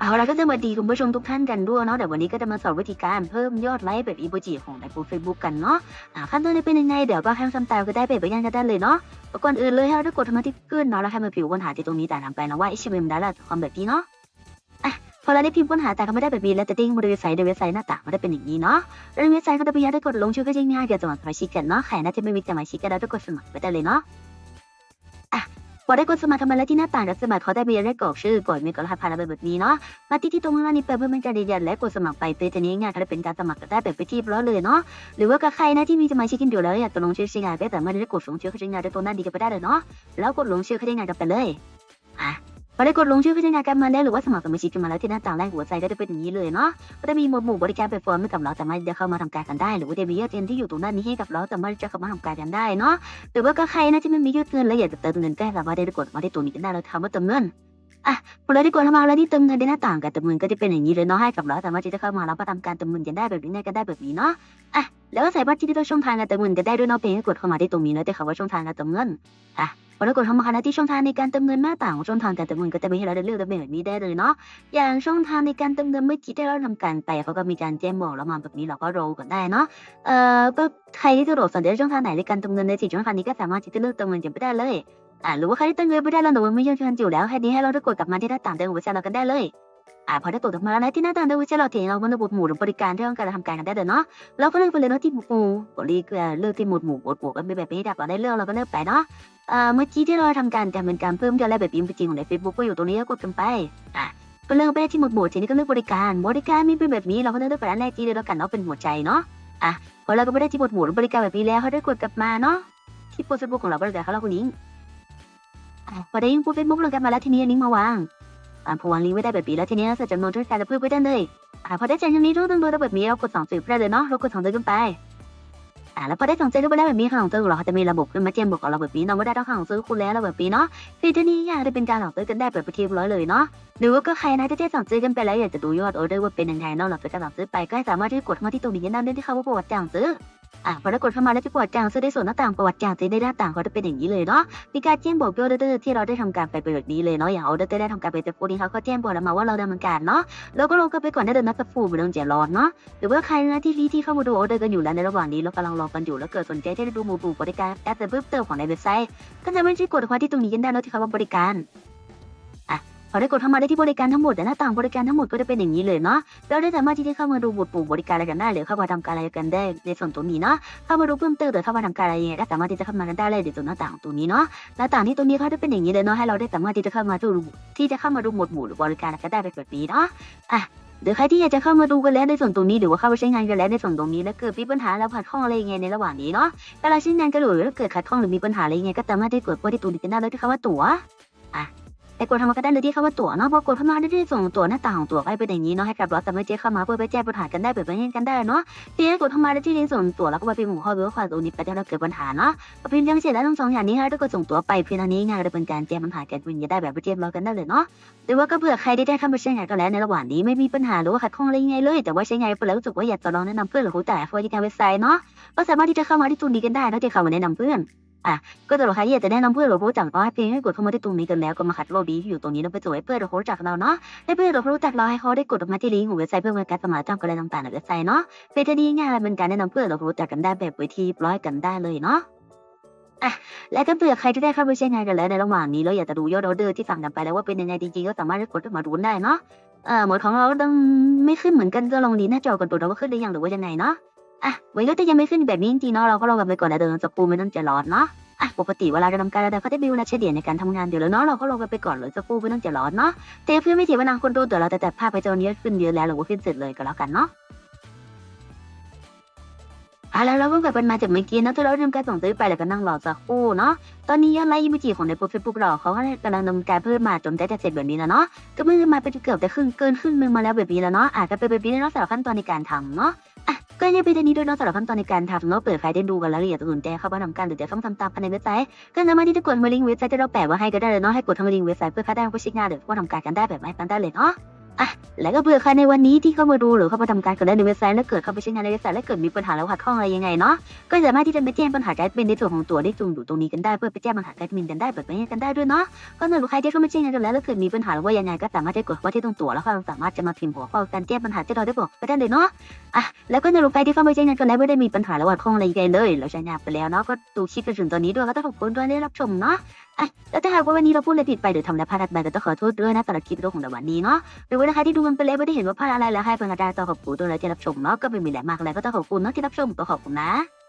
เอาละก็สวัสดีคุณผู้ชมทุกท่านกันด้วยเนาะเดี๋ยววันนี้ก็จะมาสอนวิธีการเพิ่มยอดไลค์แบบอีโมจิของในโปรเฟซบุ๊กกันเนาะอ่าขั้นตอนนี้เป็นยังไงเดี๋ยวก็ให้คำตามก็ได้ไปไปยังกันได้เลยเนาะก่อนอื่นเลยให้เราได้กดทำที่ขึ้นเนาะแล้วให้มาพิมพ์ปัญหาที่ตรงนี้แต่ทำไปนะว่า HTML ได้ละความแบบนี้เนาะอะพอเราได้พิมพ์ปัญหาแต่ก็ไม่ได้แบบนี้แล้วจะติ้งบริเวณไซต์ในเว็บไซต์หน้าต่างมันได้เป็นอย่างนี้เนาะในเว็บไซต์ก็จะไปยัดได้กดลงชื่อก็จะง่ายเดี๋ยวสมัครสมาชิกกันเนาะใครน่าจะไม่มีสมาชิกก็ได้ก็กดสมัครไปได้เลยเนาะ อะพอได้กดสมัครทำไมแล้วที่หน้าต่างรับสมัครเขาได้ไปได้กรอกชื่อกดมีกรหัสผ่านอะไรแบบนี้เนาะมาที่ที่ตรงนั้นนี่เปิดเพื่อเป็นการยืนยันและกดสมัครไปเป็นจะนี้ง่ายก็ได้เป็นการสมัครก็ได้แบบไปที่ร้อเลยเนาะหรือว่ากับใครนะที่มีสมาชิกกันอยู่แล้วอยากจะลงชื่อใช้งานก็แต่ไม่ได้กดลงชื่อเขาใช้งานได้ตัวนั้นดีกันไปได้เลยเนาะแล้วกดลงชื่อเขาใช้งานกันไปเลยอะ พอได้กดลงชื่อเขาใช้งากันมาแล้วหรือว่าสมัครสมาชิกกันมาแล้วที่หน้าต่างแรกหัวใจก็จะเป็นอย่างนี้เลยเนาะก็จะมีหมวดหมู่บริการแพลตฟอร์มให้กับเราสามารถจะเข้ามาทำการกันได้ หรือว่าจะมียอดเงินที่อยู่ตรงนั้นนี้ให้กับเราสามารถจะเข้ามาทำการกันได้เนาะหรือว่ากับใครนะที่ไม่มียอดเงินและอยากจะเติมเงินก็สามารถได้กดมาที่ตัวนี้กันได้แล้วทำว่าเติมเงินพอเราได้กดเข้ามาแล้วที่เติมเงินในหน้าต่างกับเติมเงินก็จะเป็นอย่างนี้เลยเนาะให้กับเราสามารถที่จะเข้ามาแล้วก็ทำการเติมเงินกันได้แบบนี้ก็ได้แบบนี้เนาะอะแล้วก็ใส่บัตรที่ที่ช่องทางการเติมเงินกันได้ด้วยเนาะเพียงแค่กดเข้ามาที่ตรงนี้แล้วแต่คำว่าช่องทางการเติมเงินอะ พอเรากดเข้ามาแล้วที่ช่องทางในการเติมเงินหน้าต่างของช่องทางการเติมเงินก็จะมีให้เราได้เลือกเป็นแบบนี้ได้เลยเนาะอย่างช่องทางในการเติมเงินเมื่อกี้ที่เราทำการไปเขาก็มีการแจ้งบอกเรามาแบบนี้เราก็รู้กันได้เนาะเอ่อก็ใครที่สะดวกสนใจช่องทางไหนในการเติมเงินในสี่ช่องทางนี้ก็สามารถที่จะเลือกเติมเงินกันไปได้เลยอ่าหรือว่าใครที่เติมเงินไม่ได้แล้วหนูไม่ยอมเงินอยู่แล้วแค่นี้ให้เราได้กดกลับมาที่หน้าต่างเดิมวิชาเรากันได้เลย อ่าพอได้กดกลับมาแล้วนะที่หน้าต่างเดิมวิชาเราเห็นเราบนระบบหมู่หรือบริการที่ต้องการทำการกันได้เลยเนาะเราก็เลือกไปเลยเนาะที่หมู่บริการเลือกที่หมู่หมู่หมู่หมู่ก็เป็นแบบนี้ดับเราได้เลือกเราก็เลือกไปเนาะอ่าเมื่อกี้ที่เราทำการการเป็นการเพิ่มยอดไลค์แบบอินจริงของใน Facebook ก็อยู่ตรงนี้ก็กดกันไปอะก็เลือกไปที่หมวดหมู่ทีนี้ก็เลือกบริการบริการมีเป็นแบบนี้เราก็เลือกไปอันแรกที่เลยแล้วกันเนาะเป็นหัวใจเนาะอะพอเราก็ไปได้ที่หมวดหมู่หรือบริการแบบนี้แล้วเขาได้กดกลับมาเนาะที่โพสต์เฟซบุ๊กของเราบริการเขาเราคนนี้พอได้ยิงปุ๊บเฟซบุ๊กลงกันมาแล้วทีนี้ลิงก์มาวาง อ่าพอวางลิงก์ไว้ได้แบบนี้แล้วทีนี้เราใส่จำนวนทุกการจะเพิ่มไปได้เลยอ่าพอได้จำนวนนี้ทุกตัวแบบนี้เรากดสองจุดไปได้เลยเนาะเรากดสองจุดขึ้นไปอ่าแล้วพอได้สองจุดขึ้ไปแล้วแบบนี้ข้างหลังตัวเราจะมีระบบขึ้นมาแจ้งบอกกับเราแบบนี้นาะว่ได้ต้องข้างหลังซื้อคุณแล้วเราแบบนี้เนาะคือที่นี่อยากได้เป็นการหลอกซื้อกันได้แบบไปทีร้อยเลยเนาะหรือว่าก็ใครนะที่ได้สั่งซื้อกันไปแล้วอยากจะดูยอดออเดอร์ว่าเป็นยังไงเนาะเราจะสั่งซื้อไปก็สามารถที่กดมาที่ตรงนี้ได้ที่เขาว่าประวัติสั่งซื้อ อะพอเรากดเข้ามาแล้วที่ประวัติจางซื้อได้ส่วนหน้าต่างประวัติจางซื้อได้หน้าต่างเขาจะเป็นอย่างนี้เลยเนาะมีการแจ้งบอกยอดเดอร์ที่เราได้ทำการไปป็นแบบนี้เลยเนาะอย่างออเดอร์ได้ทำการไปแต่ฟูนี้เขาก็แจ้งบอกเรามาว่าเราดำเนินการเนาะแล้วก็ลงกันไปก่อนได้เดินนับฟูไม่ต้องเจร้อนเนาะหรือว่าใครนะที่รีที่เข้ามาดูออเดอร์กันอยู่แล้วในระหว่างนี้เรากำลังรอกันอยู่แล้วเกิดสนใจที่จะดูหมู่ดูบริการแอดเพิ่มเติมของในเว็บไซต์ก็จะไม่ใช่กดเข้าที่ตรงนี้กันได้เนาะที่เขาว่าบริการ พอได้กดเข้ามาได้ที่บริการทั้งหมดแต่หน้าต่างบริการทั้งหมดก็จะเป็นอย่างนี้เลยเนาะเราได้สามารถที่จะเข้ามาดูบทปู่บริการอะไรกันได้หรือเข้ามาทำการอะไรกันได้ในส่วนตรงนี้เนาะเข้ามาดูเพิ่มเติมหรือเข้ามาทำการอะไรยังไงก็สามารถที่จะเข้ามากันได้เลยในตัวหน้าต่างตรงนี้เนาะหน้าต่างที่ตรงนี้เขาจะเป็นอย่างนี้เลยเนาะให้เราได้สามารถที่จะเข้ามาดูที่จะเข้ามาดูหมวดหมู่หรือบริการก็ได้แบบนี้เนาะอะหรือใครที่อยากจะเข้ามาดูกันแล้วในส่วนตรงนี้หรือว่าเข้าไปใช้งานกันแล้วในส่วนตรงนี้แล้วเกิดมีปัญหาแล้วขัดข้องอะไรยังไงในระหว่างนี้เนาะเวลาใช้งานกันหรือเกิดขัดข้องหรือมีปัญหาอะไรยังไงก็สามารถที่กดว่าที่ตัวนี้กันได้เลยที่คำว่าตั๋วอะ ไปกดทำมาก็ได้เลยที่คำว่าตั๋วเนาะเพอกดเข้ามาได้ที่ส่งตั๋วหน้าต่างของตั๋วไปเป็นอย่างนี้เนาะให้กับราสามารถเจ๊เข้ามาเพื่อไปแจ้งปัญหากันได้แบบนี้กันได้เนาะที่กดเข้ามาได้ที่ลิงก์ส่งตั๋วแล้วก็ไปพิมพ์หัวข้อหรือว่าความตรงนี้ไปได้เราเกิดปัญหาเนาะพอพิมพ์ยังเสร็จแล้วทั้งสองอย่างนี้ให้เราก็ส่งตั๋วไปเพียงเท่านี้งานจะเป็นการแจ้งปัญหาแก่คุณจะได้แบบไปเรียบร้อยกันได้เลยเนาะหรือว่าก็เผื่อใครที่ได้เข้ามาใช้งานกันแล้วในระหว่างนี้ไม่มีปัญหาหรือว่าขัดข้องอะไรยังไงเลย แต่ว่าใช้งานไปแล้วรู้สึกว่าอยากจะลองแนะนำเพื่อนหรือรู้จักผู้ที่ทำเว็บไซต์เนาะก็สามารถที่จะเข้ามาที่ตรงนี้กันได้แล้วจะเข้ามาแนะนำเพื่อน อะก็สำหรับใครที่อยากจะแนะนำเพื่อนหรือรู้จักก็ให้เพียงแค่กดเข้ามาที่ตรงนี้กันแล้วก็มาขัดโลดีที่อยู่ตรงนี้แล้วไปสวยเพื่อนหรือรู้จักเราเนาะให้เพื่อนหรือรู้จักเราให้เขาได้กดออกมาที่ลิงก์ของเว็บไซต์เพื่อเป็นการสมัครจำกันอะไรต่างๆในเว็บไซต์เนาะเป็นที่ง่ายเป็นการแนะนำเพื่อนเรารู้จักกันได้แบบวิธีร้อยกันได้เลยเนาะอะและถ้าเผื่อใครที่ได้เข้าไปใช้งานกันแล้วในระหว่างนี้แล้วอยากจะดูยอดออเดอร์ที่สั่งกันไปแล้วว่าเป็นยังไงจริงๆก็สามารถกดมาดูได้เนาะเอ่อหมดของเราต้องไม่ขึ้นเหมือนกันก็ลองดีหน้าจอกันดูนะว่าขึ้นหรือยังหรือว่ายังไงเนาะ อะวันนี้ก็ยังไม่ขึ้นแบบนี้จริงๆเนาะเราก็ลองกันไปก่อนนะเดินสปูไม่ต้องใจร้อนเนาะอะปกติเวลาเราทำการอะไรเขาได้บิวนะเฉลี่ยในการทำงานเดี๋ยวแล้วเนาะเราก็ลงกันไปก่อนเลยสปูไม่ต้องใจร้อนเนาะแต่เพื่อไม่เสียเวลาคนดูเดี๋ยวเราจะตัดภาพไปจนนี้ขึ้นเยอะแล้วหรือว่าขึ้นเสร็จเลยก็แล้วกันเนาะอะแล้วเราเพิ่งกลับกันมาจากเมื่อกี้นะที่เราทำการส่งซื้อไปแล้วก็นั่งรอสักครู่เนาะตอนนี้ยอดไลค์ยิมจิของในโปรเฟซบุ๊กเราเขาก็กำลังดำเนินการเพิ่มมาจนได้จะเสร็จแบบนี้แล้วเนาะก็เมื่อมาเป็นเกือบจะครึ่งเกินครึ่งนึงมาแล้วแบบนี้แล้วเนาะอาจจะเป็นแบบนี้เนาะสำหรับขั้นตอนในการทำเนาะอะ ก็ยังเป็นอันนี้ด้วยนะสำหรับขั้นตอนในการทำเนาะเปิดไฟล์ได้ดูกันแล้วอยากจะสนใจเข้ามาทำการหรือจะต้องทำตามภายในเว็บไซต์ก็สามารถที่จะกดมาลิงก์เว็บไซต์ที่เราแปะไว้ให้ก็ได้เลยเนาะให้กดทาลิงก์เว็บไซต์เพื่อเข้าได้ผู้ใช้งานหรือว่าทำการกันได้แบบไม่ปันได้เลยเนาะ อะแล้วก็เผื่อใครในวันนี้ที่เข้ามาดูหรือเข้ามาทำการกดไลค์ในเว็บไซต์แล้วเกิดเข้าไปใช้งานในเว็บไซต์แล้วเกิดมีปัญหาแล้วขัดข้องอะไรยังไงเนาะก็สามารถที่จะไปแจ้งปัญหาแอดมินในส่วนของตัวได้จุงอยู่ตรงนี้กันได้เพื่อไปแจ้งปัญหาแอดมินกันได้เปิดไปให้กันได้ด้วยเนาะก็สำหรับใครที่เข้ามาแจ้งานกันแล้วแล้วเกิดมีปัญหาหรือว่ายังไงก็สามารถได้กดเข้ามาที่ตรงตัวแล้วก็สามารถจะมาพิมพ์หัวข้อการแจ้งปัญหาที่เราได้บอกไปได้เลยเนาะอะแล้วก็สำหรับใครที่เข้ามาแจ้งงานกันแล้วไม่ได้มีปัญหาแล้วขัดข้องอะไรยังไงเลย เราใช้งานไปแล้วเนาะก็ดูคลิปจนถึงตอนนี้ด้วยก็ต้องขอบคุณด้วยที่รับชมเนาะ อะแล้วถ้าหากว่าวันนี้เราพูดอะไรผิดไปหรือทำอะไรพลาดไปก็ต้องขอโทษด้วยนะสำหรับคลิปวิดีโอของเราวันนี้เนาะหรือว่านะคะที่ดูกันไปแล้วไม่ได้เห็นว่าพลาดอะไรแล้วให้เป็นกระดาษต่อขอบคุณตัวแล้วที่รับชมเนาะก็ไม่มีอะไรมากอะไรก็ต้องขอบคุณเนาะที่รับชมก็ขอบคุณนะ